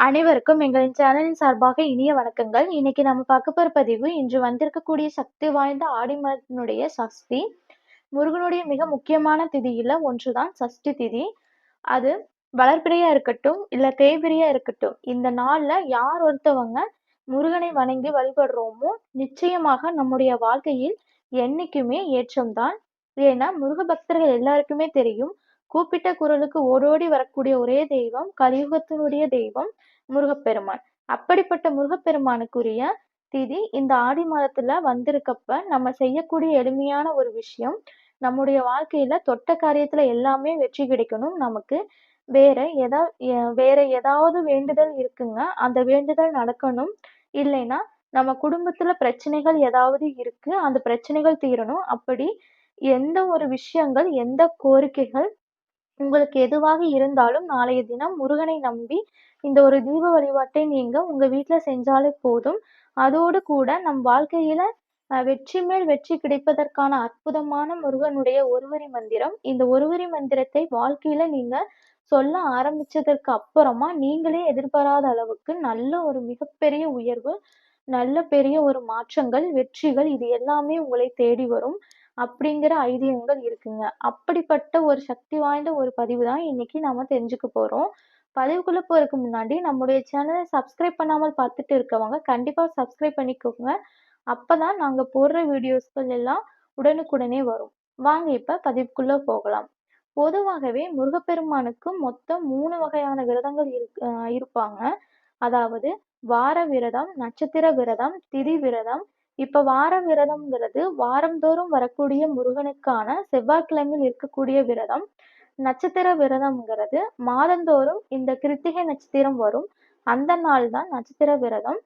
அனைவருக்கும் எங்களின் சேனலின் சார்பாக இனிய வணக்கங்கள். இன்னைக்கு நம்ம பார்க்க போற பதிவு, இன்று வந்திருக்கக்கூடிய சக்தி வாய்ந்த ஆடி மாதத்தினுடைய சஷ்டி. முருகனுடைய மிக முக்கியமான திதியில ஒன்றுதான் சஷ்டி திதி. அது வளர்பிறையா இருக்கட்டும், இல்ல தேய்பிரியா இருக்கட்டும், இந்த நாள்ல யார் ஒருத்தவங்க முருகனை வணங்கி வழிபடுறோமோ, நிச்சயமாக நம்முடைய வாழ்க்கையில் என்னைக்குமே ஏற்றம்தான். ஏன்னா முருக பக்தர்கள் எல்லாருக்குமே தெரியும், கூப்பிட்ட குரலுக்கு ஓடோடி வரக்கூடிய ஒரே தெய்வம், கலியுகத்தினுடைய தெய்வம் முருகப்பெருமான். அப்படிப்பட்ட முருகப்பெருமானுக்குரிய திதி இந்த ஆடி மாதத்துல வந்திருக்கப்ப, நம்ம செய்யக்கூடிய எளிமையான ஒரு விஷயம், நம்முடைய வாழ்க்கையில தொட்ட காரியத்துல எல்லாமே வெற்றி கிடைக்கணும் நமக்கு. வேற எதா வேற ஏதாவது வேண்டுதல் இருக்குங்க. அந்த வேண்டுதல் நடக்கணும். இல்லைன்னா, நம்ம குடும்பத்துல பிரச்சனைகள் ஏதாவது இருக்கு. அந்த பிரச்சனைகள் தீரணும். அப்படி எந்த ஒரு விஷயங்கள், எந்த கோரிக்கைகள் உங்களுக்கு எதுவாக இருந்தாலும், நாளைய தினம் முருகனை நம்பி இந்த ஒரு தீப வழிபாட்டை நீங்க உங்க வீட்டுல செஞ்சாலே போதும். அதோடு கூட நம் வாழ்க்கையில வெற்றி மேல் வெற்றி கிடைப்பதற்கான அற்புதமான முருகனுடைய ஒருவரி மந்திரம். இந்த ஒருவரி மந்திரத்தை வாழ்க்கையில நீங்க சொல்ல ஆரம்பிச்சதற்கு அப்புறமா, நீங்களே எதிர்பாராத அளவுக்கு நல்ல ஒரு மிகப்பெரிய உயர்வு, நல்ல பெரிய ஒரு மாற்றங்கள், வெற்றிகள் இது எல்லாமே உங்களை தேடி வரும். அப்படிங்கிற ஐதீகங்கள் இருக்குங்க. அப்படிப்பட்ட ஒரு சக்தி வாய்ந்த ஒரு பதிவு தான் இன்னைக்கு நாம தெரிஞ்சுக்க போறோம். பதிவுக்குள்ள போறதுக்கு முன்னாடி நம்முடைய சேனலை சப்ஸ்கிரைப் பண்ணாமல் பார்த்துட்டு இருக்கவங்க, கண்டிப்பா சப்ஸ்கிரைப் பண்ணிக்கோங்க. அப்பதான் நாங்க போடுற வீடியோஸ்கள் எல்லாம் உடனுக்குடனே வரும். வாங்க இப்ப பதிவுக்குள்ள போகலாம். பொதுவாகவே முருகப்பெருமானுக்கு மொத்தம் மூணு வகையான விரதங்கள் இருக் இருப்பாங்க. அதாவது வார விரதம், நட்சத்திர விரதம், திதி விரதம். இப்ப வார விரதம்ங்கிறது வாரந்தோறும் வரக்கூடிய முருகனுக்கான செவ்வாய்க்கிழமையில் இருக்கக்கூடிய விரதம். நட்சத்திர விரதம்ங்கிறது மாதந்தோறும் இந்த கிருத்திகை நட்சத்திரம் வரும். அந்த நாள் தான் நட்சத்திர விரதம்.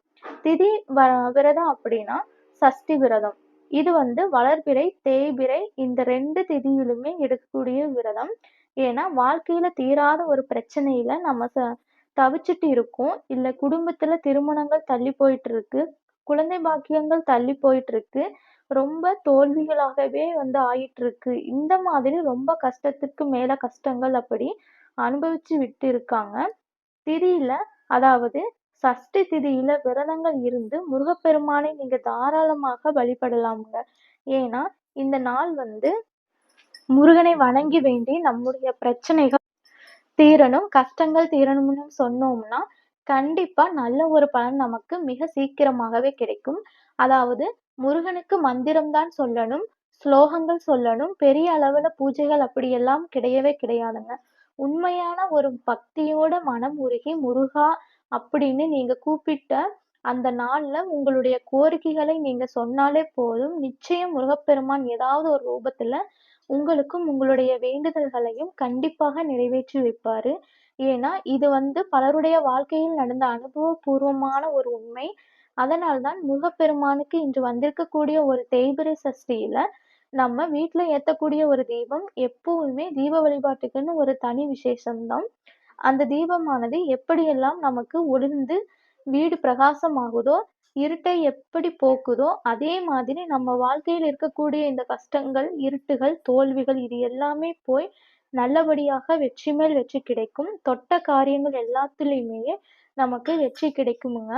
திதி வ விரதம் அப்படின்னா சஷ்டி விரதம். இது வந்து வளர்பிறை, தேய்பிறை இந்த ரெண்டு திதியிலுமே எடுக்கக்கூடிய விரதம். ஏன்னா, வாழ்க்கையில தீராத ஒரு பிரச்சனையில நம்ம ச தவிச்சிட்டு இருக்கோம். இல்லை குடும்பத்துல திருமணங்கள் தள்ளி போயிட்டு இருக்கு. குழந்தை பாக்கியங்கள் தள்ளி போயிட்டு இருக்கு. ரொம்ப தோல்விகளாகவே வந்து ஆயிட்டு இருக்கு. இந்த மாதிரி ரொம்ப கஷ்டத்துக்கு மேல கஷ்டங்கள் அப்படி அனுபவிச்சு விட்டு இருக்காங்க. திதியில அதாவது சஷ்டி திதியில விரதங்கள் இருந்து முருகப்பெருமானை நீங்க தாராளமாக வழிபடலாம்ங்க. ஏன்னா, இந்த நாள் வந்து முருகனை வணங்கி வேண்டி நம்முடைய பிரச்சனைகள் தீரணும், கஷ்டங்கள் தீரணும்னு சொன்னோம்னா, கண்டிப்பா நல்ல ஒரு பலன் நமக்கு மிக சீக்கிரமாகவே கிடைக்கும். அதாவது முருகனுக்கு மந்திரம் தான் சொல்லணும், ஸ்லோகங்கள் சொல்லணும், பெரிய அளவுல பூஜைகள் அப்படியெல்லாம் கிடையவே கிடையாதுங்க. உண்மையான ஒரு பக்தியோட மனம் உருகி முருகா அப்படின்னு நீங்க கூப்பிட்ட அந்த நாள்ல உங்களுடைய கோரிக்கைகளை நீங்க சொன்னாலே போதும். நிச்சயம் முருகப்பெருமான் ஏதாவது ஒரு ரூபத்துல உங்களுக்கும் உங்களுடைய வேண்டுதல்களையும் கண்டிப்பாக நிறைவேற்றி வைப்பாரு. ஏன்னா, இது வந்து பலருடைய வாழ்க்கையில் நடந்த அனுபவபூர்வமான ஒரு உண்மை. அதனால்தான் முருகப்பெருமானுக்கு இன்று வந்திருக்கக்கூடிய ஒரு தேய்பிறை சஷ்டியில நம்ம வீட்டுல ஏத்தக்கூடிய ஒரு தீபம் எப்பவுமே தீப வழிபாட்டுக்குன்னு ஒரு தனி விசேஷம்தான் அந்த தீபமானது எப்படியெல்லாம் நமக்கு ஒளிர்ந்து வீடு பிரகாசமாகுதோ, இருட்டை எப்படி போக்குதோ, அதே மாதிரி நம்ம வாழ்க்கையில் இருக்கக்கூடிய இந்த கஷ்டங்கள், இருட்டுகள், தோல்விகள் இது எல்லாமே போய் நல்லபடியாக வெற்றி மேல் வெற்றி கிடைக்கும். தொட்ட காரியங்கள் எல்லாத்துலயுமே நமக்கு வெற்றி கிடைக்குமுங்க.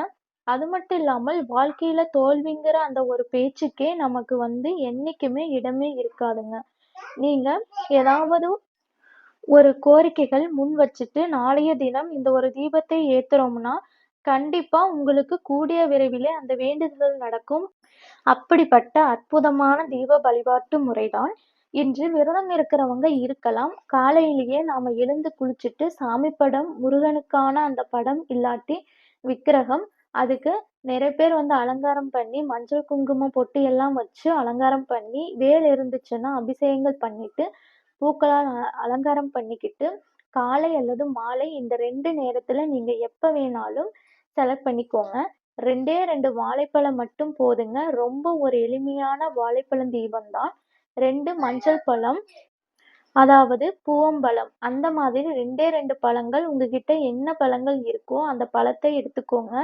அது மட்டும் இல்லாமல் வாழ்க்கையில தோல்விங்கிற அந்த ஒரு பேச்சுக்கே நமக்கு வந்து என்னைக்குமே இடமே இருக்காதுங்க. நீங்க ஏதாவது ஒரு கோரிக்கைகள் முன் வச்சுட்டு நாளைய தினம் இந்த ஒரு தீபத்தை ஏத்துறோம்னா, கண்டிப்பா உங்களுக்கு கூடிய விரைவிலே அந்த வேண்டுதல் நடக்கும். அப்படிப்பட்ட அற்புதமான தீப வழிபாட்டு முறைதான் இன்று விரதம் இருக்கிறவங்க இருக்கலாம். காலையிலேயே நாம எழுந்து குளிச்சுட்டு சாமி படம், முருகனுக்கான அந்த படம் இல்லாட்டி விக்கிரகம், அதுக்கு நிறைய பேர் வந்து அலங்காரம் பண்ணி, மஞ்சள், குங்குமம், பொட்டு எல்லாம் வச்சு அலங்காரம் பண்ணி, வேல் இருந்துச்சுன்னா அபிஷேகங்கள் பண்ணிட்டு, பூக்களால் அ அலங்காரம் பண்ணிக்கிட்டு, காலை அல்லது மாலை இந்த ரெண்டு நேரத்துல நீங்க எப்ப வேணாலும் செலக்ட் பண்ணிக்கோங்க. 2டே 2 வாழைப்பழம் மட்டும் போதுங்க. ரொம்ப ஒரு எளிமையான வாழைப்பழம் தீபம் தான். ரெண்டு மஞ்சள் பழம், அதாவது பூவம்பழம். அந்த மாதிரி 2டே 2 பழங்கள் உங்ககிட்ட என்ன பழங்கள் இருக்கோ அந்த பழத்தை எடுத்துக்கோங்க.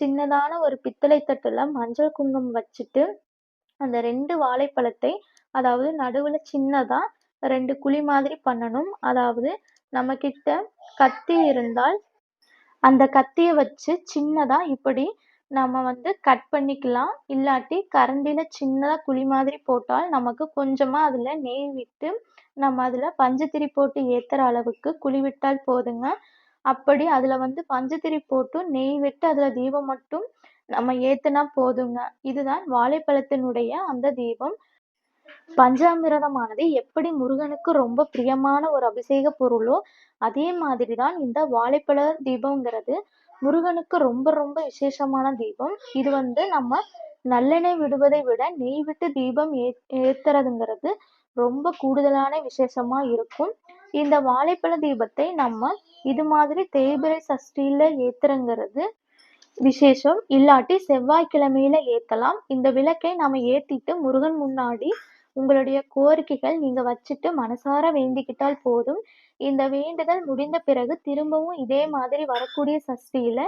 சின்னதான ஒரு பித்தளை தட்டுல மஞ்சள், குங்குமம் வச்சுட்டு, அந்த ரெண்டு வாழைப்பழத்தை அதாவது நடுவுல சின்னதா ரெண்டு குழி மாதிரி பண்ணணும். அதாவது நம்மகிட்ட கத்தி இருந்தால் அந்த கத்தியை வச்சு சின்னதா இப்படி நம்ம வந்து கட் பண்ணிக்கலாம். இல்லாட்டி கரண்டில சின்னதா குழி மாதிரி போட்டால் நமக்கு கொஞ்சமா அதுல நெய் விட்டு நம்ம அதுல பஞ்சுத்திரி போட்டு ஏத்துற அளவுக்கு குழி விட்டால் போதுங்க. அப்படி அதுல வந்து பஞ்சுத்திரி போட்டு நெய் விட்டு அதுல தீபம் மட்டும் நம்ம ஏத்துனா போதுங்க. இதுதான் வாழைப்பழத்தினுடைய அந்த தீபம். பஞ்சாமிரதமானது எப்படி முருகனுக்கு ரொம்ப பிரியமான ஒரு அபிஷேக பொருளோ, அதே மாதிரி தான் இந்த வாழைப்பழ தீபம்ங்கிறது முருகனுக்கு ரொம்ப ரொம்ப விசேஷமான தீபம். இது வந்து நம்ம நல்லெண்ணெய் விடுவதை விட நெய் விட்டு தீபம் ஏ ஏத்துறதுங்கிறது ரொம்ப கூடுதலான விசேஷமா இருக்கும். இந்த வாழைப்பழ தீபத்தை நம்ம இது மாதிரி தேய்பிரை சஷ்டியில ஏத்துறங்கிறது விசேஷம். இல்லாட்டி செவ்வாய்க்கிழமையில ஏத்தலாம். இந்த விளக்கை நம்ம ஏத்திட்டு முருகன் முன்னாடி உங்களுடைய கோரிக்கைகள் நீங்க வச்சுட்டு மனசார வேண்டிக்கிட்டால் போதும். இந்த வேண்டுதல் முடிந்த பிறகு திரும்பவும் இதே மாதிரி வரக்கூடிய சஷ்டியில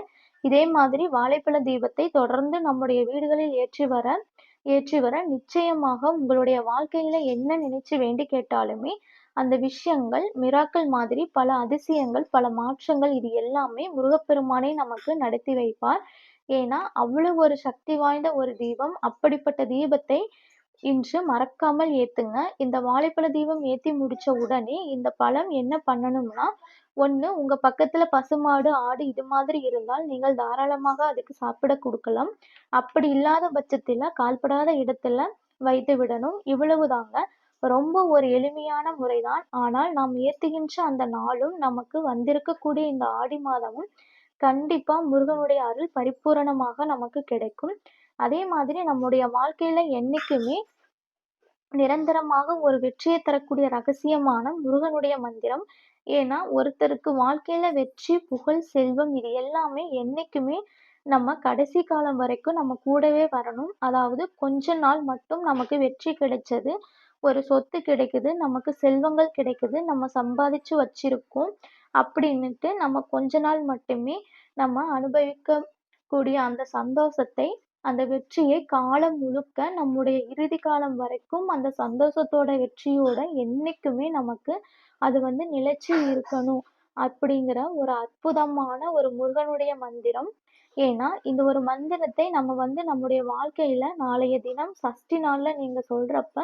இதே மாதிரி வாழைப்பழ தீபத்தை தொடர்ந்து நம்முடைய வீடுகளில் ஏற்றி வர ஏற்றி வர நிச்சயமாக உங்களுடைய வாழ்க்கையில என்ன நினைச்சு வேண்டி கேட்டாலுமே அந்த விஷயங்கள் மிராக்கள் மாதிரி பல அதிசயங்கள், பல மாற்றங்கள் இது எல்லாமே முருகப்பெருமானை நமக்கு நடத்தி வைப்பார். ஏன்னா, அவ்வளவு ஒரு சக்தி வாய்ந்த ஒரு தீபம். அப்படிப்பட்ட தீபத்தை இன்று மறக்காமல் ஏத்துங்க. இந்த வாழைப்பழ தீபம் ஏத்தி முடிச்ச உடனே இந்த பழம் என்ன பண்ணணும்னா, ஒண்ணு உங்க பக்கத்துல பசுமாடு, ஆடு இது மாதிரி இருந்தால் நீங்கள் தாராளமாக அதுக்கு சாப்பிட கொடுக்கலாம் அப்படி இல்லாத பட்சத்தில் கால்படாத இடத்துல வைத்து விடணும். இவ்வளவு தாங்க ரொம்ப ஒரு எளிமையான முறைதான். ஆனால் நாம் ஏத்துகின்ற அந்த நாளும், நமக்கு வந்திருக்கக்கூடிய இந்த ஆடி மாதமும் கண்டிப்பா முருகனுடைய அருள் பரிபூரணமாக நமக்கு கிடைக்கும். அதே மாதிரி நம்முடைய வாழ்க்கையில என்னைக்குமே நிரந்தரமாக ஒரு வெற்றியை தரக்கூடிய ரகசியமான முருகனுடைய மந்திரம். ஏன்னா, ஒருத்தருக்கு வாழ்க்கையில வெற்றி, புகழ், செல்வம் இது எல்லாமே என்னைக்குமே நம்ம கடைசி காலம் வரைக்கும் நம்ம கூடவே வரணும். அதாவது கொஞ்ச நாள் மட்டும் நமக்கு வெற்றி கிடைச்சது, ஒரு சொத்து கிடைக்குது, நமக்கு செல்வங்கள் கிடைக்குது, நம்ம சம்பாதிச்சு வச்சிருக்கோம் அப்படின்னுட்டு நம்ம கொஞ்ச நாள் மட்டுமே நம்ம அனுபவிக்கக்கூடிய அந்த சந்தோஷத்தை, அந்த வெற்றியை காலம் முழுக்க நம்முடைய இறுதி காலம் வரைக்கும் அந்த சந்தோஷத்தோட, வெற்றியோட என்றைக்குமே நமக்கு அது வந்து நிலைச்சு இருக்கணும். அப்படிங்கிற ஒரு அற்புதமான ஒரு முருகனுடைய மந்திரம். ஏன்னா, இந்த ஒரு மந்திரத்தை நம்ம வந்து நம்முடைய வாழ்க்கையில நாளைய தினம் சஷ்டி நாள்ல நீங்க சொல்றப்ப,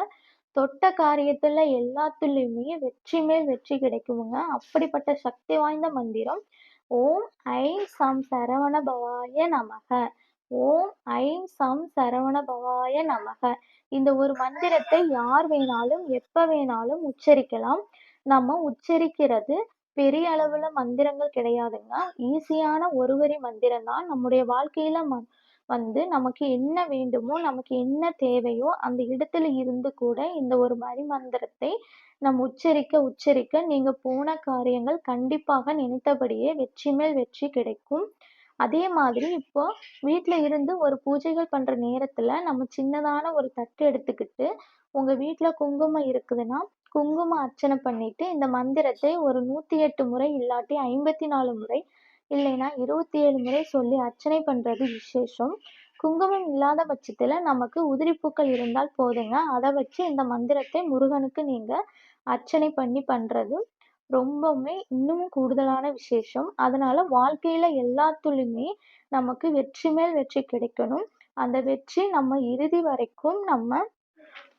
தொட்ட காரியத்துல எல்லாத்துலயுமே வெற்றி மேல் வெற்றி கிடைக்குமுங்க. அப்படிப்பட்ட சக்தி வாய்ந்த மந்திரம். ஓம் ஐம் சம் சரவண பவாய நமக. ஓம் ஐம் சம் சரவண பவாய நமக. இந்த ஒரு மந்திரத்தை யார் வேணாலும், எப்ப வேணாலும் உச்சரிக்கலாம். நம்ம உச்சரிக்கிறது பெரிய அளவுல மந்திரங்கள் கிடையாதுங்க. ஈஸியான ஒரு வரி மந்திரம் தான். நம்முடைய வாழ்க்கையில ம வந்து நமக்கு என்ன வேண்டுமோ, நமக்கு என்ன தேவையோ அந்த இடத்துல இருந்து கூட இந்த ஒரு மந்திரத்தை நம் உச்சரிக்க உச்சரிக்க நீங்க போன காரியங்கள் கண்டிப்பாக நினைத்தபடியே வெற்றி மேல் வெற்றி கிடைக்கும். அதே மாதிரி இப்போ வீட்டில் இருந்து ஒரு பூஜைகள் பண்ணுற நேரத்தில் நம்ம சின்னதான ஒரு தட்டு எடுத்துக்கிட்டு, உங்கள் வீட்டில் குங்குமம் இருக்குதுன்னா, குங்குமம் அர்ச்சனை பண்ணிட்டு இந்த மந்திரத்தை ஒரு 108 முறை இல்லாட்டி 54 முறை இல்லைன்னா 27 முறை சொல்லி அர்ச்சனை பண்ணுறது விசேஷம். குங்குமம் இல்லாத பட்சத்தில் நமக்கு உதிரிப்பூக்கள் இருந்தால் போதுங்க. அதை வச்சு இந்த மந்திரத்தை முருகனுக்கு நீங்கள் அர்ச்சனை பண்ணி பண்ணுறது ரொம்பவுமே இன்னும் கூடுதலான விசேஷம். அதனால வாழ்க்கையில எல்லாத்துலயுமே நமக்கு வெற்றி மேல் வெற்றி கிடைக்கணும். அந்த வெற்றி நம்ம இறுதி வரைக்கும் நம்ம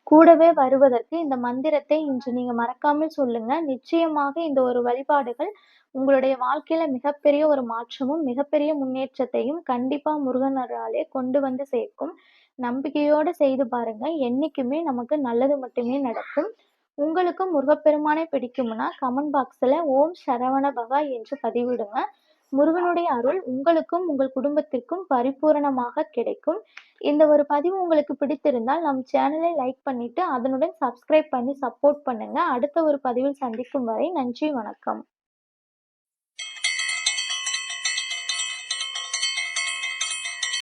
கூடவே வருவதற்கு இந்த மந்திரத்தை இன்று நீங்க மறக்காமல் சொல்லுங்க. நிச்சயமாக இந்த ஒரு வழிபாடுகள் உங்களுடைய வாழ்க்கையில மிகப்பெரிய ஒரு மாற்றமும், மிகப்பெரிய முன்னேற்றத்தையும் கண்டிப்பா முருகனராலே கொண்டு வந்து சேர்க்கும். நம்பிக்கையோடு செய்து பாருங்க. என்னைக்குமே நமக்கு நல்லது மட்டுமே நடக்கும். உங்களுக்கும் முருகப்பெருமானை பிடிக்கும்னா, கமெண்ட் பாக்ஸில் ஓம் சரவண பவா என்று பதிவிடுங்க. முருகனுடைய அருள் உங்களுக்கும், உங்கள் குடும்பத்திற்கும் பரிபூரணமாக கிடைக்கும். இந்த ஒரு பதிவு உங்களுக்கு பிடித்திருந்தால் நம் சேனலை லைக் பண்ணிட்டு, அதனுடன் சப்ஸ்கிரைப் பண்ணி சப்போர்ட் பண்ணுங்க. அடுத்த ஒரு பதிவில் சந்திக்கும் வரை நன்றி, வணக்கம்.